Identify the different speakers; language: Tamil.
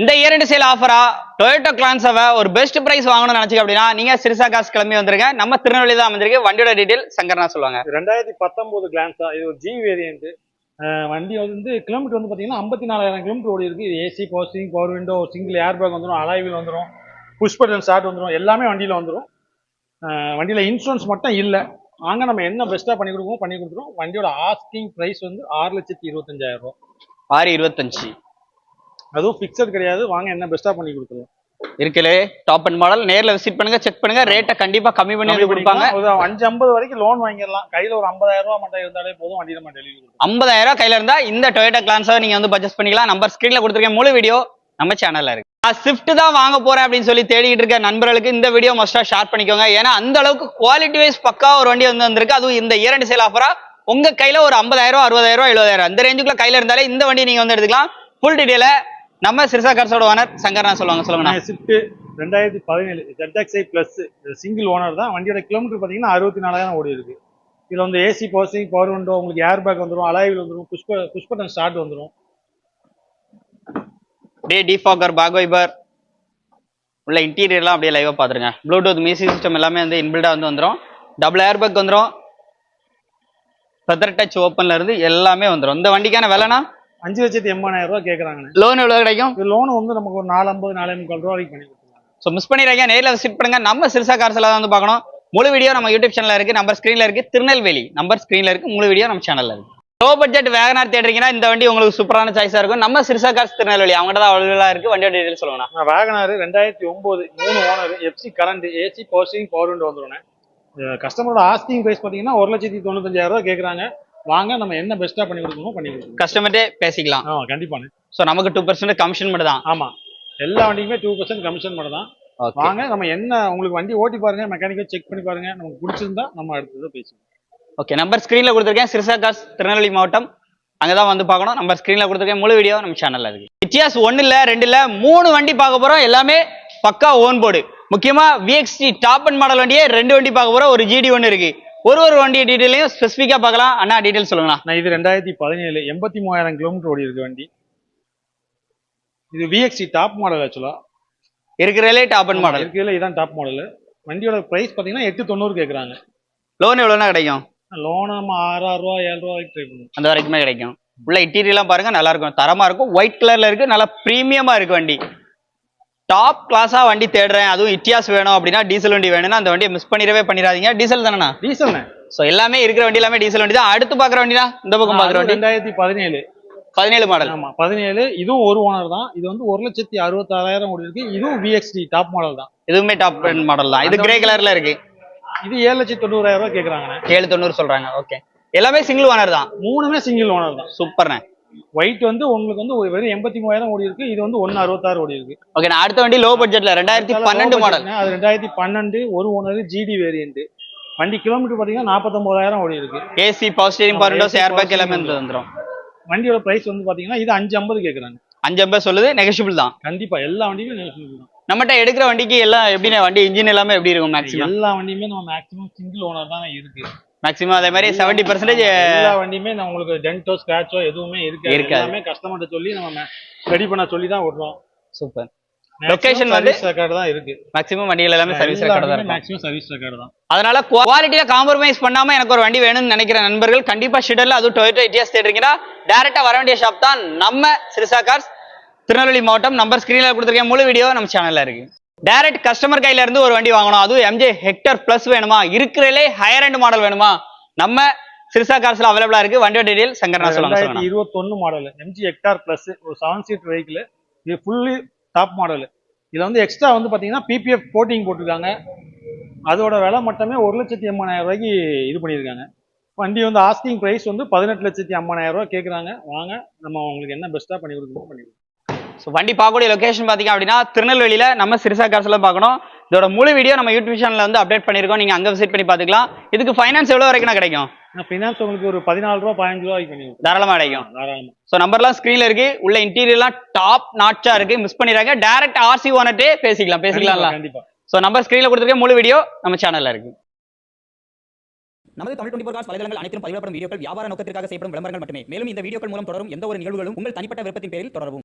Speaker 1: இந்த இயர் சேல் ஆஃபரா டொயோட்டோ கிளான்ஸாவை ஒரு பெஸ்ட் பிரைஸ் வாங்கணும்னு நினைச்சீங்க அப்படின்னா நீங்க சிறுசா காசு கிளம்பி வந்திருங்க. நம்ம திருநெல்வேலி தான் வந்திருக்கு வண்டியோட டீடைல் சங்கர்னா சொல்லுவாங்க.
Speaker 2: ரெண்டாயிரத்தி பத்தொன்பது கிளான்ஸா இது ஒரு ஜி வேரியன்ட் வண்டி வந்து கிலோமீட்டர் வந்து பார்த்தீங்கன்னா ஐம்பத்தி நாலாயிரம் கிலோமீட்டர் ஓடி இருக்கு. இது AC power steering power window single airbag வந்துடும் அலாய்வில் வந்துடும் புஷ் பட்டன் ஸ்டார்ட் வந்துடும் எல்லாமே வண்டியில் வந்துடும் வண்டியில் இன்சூரன்ஸ் மட்டும் இல்லை. வாங்க நம்ம என்ன பெஸ்ட்டாக பண்ணி கொடுப்போம் பண்ணி கொடுத்துருவோம். வண்டியோட ஆஸ்கிங் ப்ரைஸ் வந்து ஆறு லட்சத்தி இருபத்தஞ்சாயிரம் ரூபா
Speaker 1: ஆறு இருபத்தஞ்சு.
Speaker 2: அதுவும் ஃபிக்ஸட் கிடையாது. வாங்க என்ன பெஸ்ட்டாக பண்ணி கொடுத்துருவோம்.
Speaker 1: இருக்குல்ல டாப் அண்ட் மாடல் நேர்ல விசிட் பண்ணுங்க செக் பண்ணுங்க ரேட்டை கண்டிப்பா கம்மி பண்ணி கொடுப்பாங்க.
Speaker 2: ஒரு அஞ்சு ஐம்பது வரைக்கும் லோன் வாங்கிடலாம். கையில் ஒரு ஐம்பதாயிரம் ரூபா மட்டும் இருந்தாலே போதும் வண்டி நம்ம டெலிவரி
Speaker 1: ஐம்பதாயிரம் ரூபாய் கையில இருந்தா இந்த டொயோட்டோ கிளான்ஸாவை நீங்க வந்து பர்ச்சேஸ் பண்ணிக்கலாம். நம்பர் ஸ்கிரீன்ல கொடுத்துருக்கேன் முழு வீடியோ நம்ம சேனல்ல இருக்கு. நான் ஸ்விஃப்ட் தான் வாங்க போறேன் அப்படின்னு சொல்லி தேடிட்டு இருக்க நண்பர்களுக்கு இந்த வீடியோ மஸ்டா ஷேர் பண்ணிக்கோங்க. ஏன்னா அந்த அளவுக்கு குவாலிட்டி வைஸ் பக்கா ஒரு வண்டி வந்து வந்திருக்கு. அதுவும் இந்த இரண்டு சேல் ஆஃபரா உங்க கையில ஒரு ஐம்பதாயிரம் அறுபதாயிரம் ரூபாய். எழுபதாயிரம் இந்த ரேஞ்சுக்குள்ள கையில இருந்தாலே இந்த வண்டி நீங்க வந்து எடுத்துக்கலாம். ஃபுல் டீடைல நம்ம சிறுசா கார்ஸோட ஓனர் சங்கர்னா சொல்லுவாங்க சொல்லுங்க
Speaker 2: ஸ்விஃப்ட் ரெண்டாயிரத்தி பதினேழு ZXi பிளஸ் சிங்கிள் ஓனர் தான். வண்டியோட கிலோமீட்டர் பார்த்தீங்கன்னா அறுபத்தி நாலாயிரம் ஓடி இருக்கு. இதில் வந்து ஏசி பவர்சிங் பவர் விண்டோ உங்களுக்கு ஏர் பேக் வந்துடும் அலாயில் வந்துடும் புஷ்ப புஷ்பட்டன் ஸ்டார்ட் வந்துடும்
Speaker 1: அப்படியே டிஃபாகர் பேக் வைபர் உள்ள இன்டீரியர்லாம் அப்படியே லைவாக பார்த்துருங்க. ப்ளூடூத் மியூசிக் சிஸ்டம் எல்லாமே வந்து இன்பில்டாக வந்து வந்துடும் டபுள் ஏர் பேக் வந்துடும் ஃபெதர் டச் ஓப்பன்ல இருந்து எல்லாமே வந்துடும் இந்த வண்டிக்கான விலைனா
Speaker 2: அஞ்சு லட்சத்தி எண்பதாயிரம் ரூபா கேட்குறாங்கண்ணே
Speaker 1: லோன் எவ்வளோ கிடைக்கும்?
Speaker 2: இது லோன் வந்து நமக்கு ஒரு நாலு ஐம்பது நாலே முக்கால் ரூபா வரைக்கும் பண்ணி கொடுத்துருவாங்க
Speaker 1: ஸோ மிஸ் பண்ணிடுறாங்க நேரில் விசிட் பண்ணுங்க. நம்ம சிறுசா கார்ஸ் எல்லாம் வந்து பார்க்கணும். முழு வீடியோ நம்ம யூடியூப் சேனல்ல இருக்கு. நம்பர் ஸ்க்ரீன்ல இருக்கு. திருநெல்வேலி நம்பர் ஸ்க்ரீன்ல இருக்கு. முழு வீடியோ நம்ம சேனல்ல இருக்கு. லோ பட்ஜெட் வேகனார் தேடுறீங்கன்னா இந்த வண்டி உங்களுக்கு சூப்பரான சாய்ஸா இருக்கும். நம்ம சிறுசா கார்ஸ் திருநெல்வேலி. அவங்ககிட்ட தான் அவைலபிளா இருக்கு. வண்டியோட டீடைல் சொல்லுங்கண்ணா.
Speaker 2: வேகனாரு ரெண்டாயிரத்தி ஒம்பது மூணு owner FC current AC power steering power window வந்துடும் கஸ்டமரோட ஆஸ்கிங் ப்ரைஸ் பார்த்தீங்கன்னா ஒரு லட்சத்தி தொண்ணூத்தஞ்சாயிரம் ரூபா கேட்குறாங்க வாங்க நம்ம என்ன பெஸ்ட்டாக பண்ணி கொடுக்கணுமோ பண்ணி கொடுக்கணும்
Speaker 1: கஸ்டமர்ட்டே பேசிக்கலாம்.
Speaker 2: ஆ கண்டிப்பாண்ணே
Speaker 1: ஸோ நமக்கு டூ பர்சன்ட் கமிஷன் மட்டும் தான்
Speaker 2: ஆமா. எல்லா வண்டிக்குமே டூ பர்சன்ட் கமிஷன் மட்டும் தான் வாங்க நம்ம என்ன உங்களுக்கு வண்டி ஓட்டி பாருங்க மெக்கானிக்கை செக் பண்ணி பாருங்க. நமக்கு பிடிச்சிருந்தா நம்ம அடுத்தது பேசுவோம்
Speaker 1: ஓகே நம்பர் ஸ்க்ரீனில் கொடுத்துருக்கேன். சிறுசா கார்ஸ் திருநெல்வேலி மாவட்டம். அங்கே தான் வந்து பார்க்கணும். நம்பர் ஸ்க்ரீனில் கொடுத்துருக்கேன். முழு வீடியோ நம்ம சேனலில் இருக்கு. இத்தியாஸ் ஒன்று இல்லை ரெண்டு இல்லை மூணு வண்டி பார்க்க போகிறோம் எல்லாமே பக்கா ஓன் போர்டு முக்கியமாக விஎக்ஸ்டி டாப் அண்ட் மாடல் வண்டியே ரெண்டு வண்டி பார்க்க போகிறோம் ஒரு ஜிடி ஒன்று இருக்கு. ஒரு ஒரு வண்டி டீட்டெயிலையும் ஸ்பெசிஃபிக்காக பார்க்கலாம். அண்ணா டீட்டெயில் சொல்லுங்கண்ணா.
Speaker 2: நான் இது ரெண்டாயிரத்தி பதினேழு எண்பத்தி மூவாயிரம் கிலோமீட்டர் ஓடி இருக்கு வண்டி. இது விஎக்சி டாப் மாடல் ஆக்சுவலா
Speaker 1: இருக்கிறதுலே டாப் அண்ட் மாடல்
Speaker 2: இருக்குதுல இதான் டாப் மாடல் வண்டியோட பிரைஸ் பார்த்தீங்கன்னா எட்டு தொண்ணூறு கேட்குறாங்க
Speaker 1: லோன் எவ்வளோனா கிடைக்கும்?
Speaker 2: லோன் நம்ம ஆறாயிரம் ரூபா ஏழு ரூபா வரைக்கும் ட்ரை பண்ணுவோம்.
Speaker 1: அந்த வரைக்குமே கிடைக்கும். உள்ள இன்டீரியர்லாம் பாருங்க நல்லா இருக்கும். தரமா இருக்கும். ஒயிட் கலர்ல இருக்கு நல்லா ப்ரீமியமா இருக்கு வண்டி. டாப் கிளாஸா வண்டி தேடுறேன். அதுவும் இட்டியாஸ் வேணும் அப்படின்னா டீசல் வண்டி வேணும்னா அந்த வண்டியை மிஸ் பண்ணிடவே பண்ணிடாதீங்க. டீசல் தானேண்ணா?
Speaker 2: டீசல்ண்ணே
Speaker 1: ஸோ எல்லாமே இருக்கிற வண்டி எல்லாமே டீசல் வண்டி தான். அடுத்து பார்க்குற வண்டினா இந்த பக்கம் பார்க்குற வண்டி.
Speaker 2: ரெண்டாயிரத்தி பதினேழு.
Speaker 1: பதினேழு மாடல்
Speaker 2: ஆமா பதினேழு. இதுவும் ஒரு ஓனர் தான். இது வந்து ஒரு லட்சத்தி அறுபத்தாறாயிரம் ஓடி இருக்கு இதுவும் விஎக்ஸ்டி டாப் மாடல் தான்.
Speaker 1: இதுவுமே டாப் மாடல் தான். இது கிரே கலர்ல இருக்கு.
Speaker 2: இது ஏழு லட்சத்தி தொண்ணூறாயிரம் ரூபாய் கேட்குறாங்கண்ணே
Speaker 1: ஏழு தொண்ணூறு சொல்றாங்க. ஓகே எல்லாமே சிங்கிள் ஓனர் தான்.
Speaker 2: மூணுமே சிங்கிள் ஓனர் தான்.
Speaker 1: சூப்பர்ண்ணே
Speaker 2: ஒயிட் வந்து உங்களுக்கு வந்து ஒரு வெறும் எண்பத்தி மூவாயிரம் ஓடி இருக்கு. இது வந்து ஒன்னு அறுபத்தாறு ஓடி இருக்கு.
Speaker 1: ஓகே நான் அடுத்த வண்டி லோ பட்ஜெட்ல ரெண்டாயிரத்தி பன்னெண்டு மாடல்
Speaker 2: அது ரெண்டாயிரத்தி பன்னெண்டு ஒரு ஓனர் ஜிடி வேரியன்ட் வண்டி கிலோமீட்டர் பாத்தீங்கன்னா நாற்பத்தொன்பதாயிரம் ஓடி இருக்கு.
Speaker 1: AC power steering power windows airbag எல்லாமே வந்துடும்
Speaker 2: வண்டியோட பிரைஸ் வந்து பாத்தீங்கன்னா இது அஞ்சு ஐம்பது கேக்குறாங்க.
Speaker 1: அஞ்சு ஐம்பது சொல்லுது நெகஷிபிள் தான்.
Speaker 2: கண்டிப்பா எல்லா வண்டியுமே negotiable தான்.
Speaker 1: நம்மகிட்ட எடுக்கிற வண்டிக்கு எல்லாம் எப்படிண்ணே வண்டி இன்ஜின் எல்லாமே எப்படி இருக்கும் மேக்ஸிமம்
Speaker 2: எல்லா வண்டியுமே நம்ம மேக்ஸிமம் சிங்கிள் ஓனர் தான் இருக்கு.
Speaker 1: மேக்ஸிமம் அதே மாதிரி செவன்டி பர்சன்டேஜ்
Speaker 2: எல்லா வண்டியுமே நான் உங்களுக்கு டென்ட்டோ ஸ்கிராச்சோ எதுவுமே இருக்கு
Speaker 1: இருக்காது.
Speaker 2: எல்லாமே கஸ்டமர்கிட்ட சொல்லி நம்ம ரெடி பண்ண சொல்லி தான் விடுறோம்
Speaker 1: சூப்பர் Location வந்து-
Speaker 2: ரெக்கார்டு தான் இருக்கு.
Speaker 1: மேக்ஸிமம் வண்டிகள் எல்லாமே சர்வீஸ் ரெக்கார்டு தான்
Speaker 2: மேக்ஸிமம் சர்வீஸ் ரெக்கார்டு தான்.
Speaker 1: அதனால குவாலிட்டியா காம்ப்ரமைஸ் பண்ணாம எனக்கு ஒரு வண்டி வேணும்னு நினைக்கிற நண்பர்கள் கண்டிப்பா ஷிடர்ல அதுவும் டொயோட்டோ இட்டியாஸ் தேடுறீங்கன்னா டேரக்டா வர வேண்டிய ஷாப் தான் நம்ம சிறுசா கார்ஸ் திருநெல்வேலி மாவட்டம் நம்பர் ஸ்கிரீன்ல கொடுத்துருக்கேன் முழு வீடியோ நம்ம சேனல்ல இருக்கு. டைரக்ட் கஸ்டமர் கையில இருந்து ஒரு வண்டி வாங்கணும். அதுவும் எம்ஜே ஹெக்டர் பிளஸ் வேணுமா? இருக்கிறதே ஹையர் அண்ட் மாடல் வேணுமா? நம்ம சிறுசா கார்ஸ்ல அவைலபிளா இருக்கு. வண்டியோட டீடைல் சங்கர்னா சொல்லுங்க
Speaker 2: இருபத்தொன்னு மாடல் எம்ஜி ஹெக்டார் பிளஸ் ஒரு செவன் சீட் வெஹிக்கிள் இது ஃபுல்லி டாப் மாடல் இதுல வந்து எக்ஸ்ட்ரா வந்து பாத்தீங்கன்னா பிபிஎஃப் கோட்டிங் போட்டிருக்காங்க. அதோட விலை மட்டுமே ஒரு லட்சத்தி எண்பதாயிரம் ரூபாய்க்கு இது பண்ணியிருக்காங்க. வண்டி வந்து ஆஸ்கிங் ப்ரைஸ் வந்து பதினெட்டு லட்சத்தி ஐம்பதாயிரம் ரூபாய் கேட்குறாங்க வாங்க நம்ம உங்களுக்கு என்ன பெஸ்ட்டாக பண்ணி கொடுக்கணுமோ பண்ணி
Speaker 1: ஸோ வண்டி பார்க்கக்கூடிய லொகேஷன் பார்த்தீங்க அப்படின்னா திருநெல்வேலியில நம்ம சிறுசா கார்ஸ்ல பார்க்கணும். இதோட முழு வீடியோ நம்ம யூடியூப் சேனல்ல வந்து அப்டேட் பண்ணிருக்கோம் நீங்க அங்க விசிட் பண்ணி பார்த்துக்கலாம். இதுக்கு ஃபைனான்ஸ் எவ்வளவு வரைக்கும் கிடைக்கும்?
Speaker 2: ஃபினான்ஸ் உங்களுக்கு ஒரு பதினாலு ரூபா பதினஞ்சு ரூபாய்க்கு பண்ணி கொடுக்கணும்
Speaker 1: தாராளமா கிடைக்கும்.
Speaker 2: தாராளமாக
Speaker 1: ஸோ நம்பர்லாம் ஸ்க்ரீன்ல இருக்கு. உள்ள இன்டீரியர்லாம் டாப் நாட்சா இருக்கு. மிஸ் பண்ணிடுறாங்க டேரக்ட் ஆர்சி ஓனர்ட்டே பேசிக்கலாம். பேசிக்கலாம்ல?
Speaker 2: கண்டிப்பா
Speaker 1: ஸோ நம்பர் ஸ்க்ரீன்ல கொடுத்துருக்க முழு வீடியோ நம்ம சேனல்ல இருக்கு.
Speaker 3: நமது தமிழ் டுவெண்டி ஃபோர் வலைதளங்கள் அனைத்தும் பதிவிடப்படும் வீடியோக்கள் வியாபார நோக்கத்திற்காக செய்யப்படும் விளம்பரங்கள் மட்டுமே. மேலும் இந்த வீடியோக்கள் மூலம் தொடரும் எந்த ஒரு நிகழ்வுகளும் உங்கள் தனிப்பட்ட விருப்பத்தின் பேரில் தொடரவும்.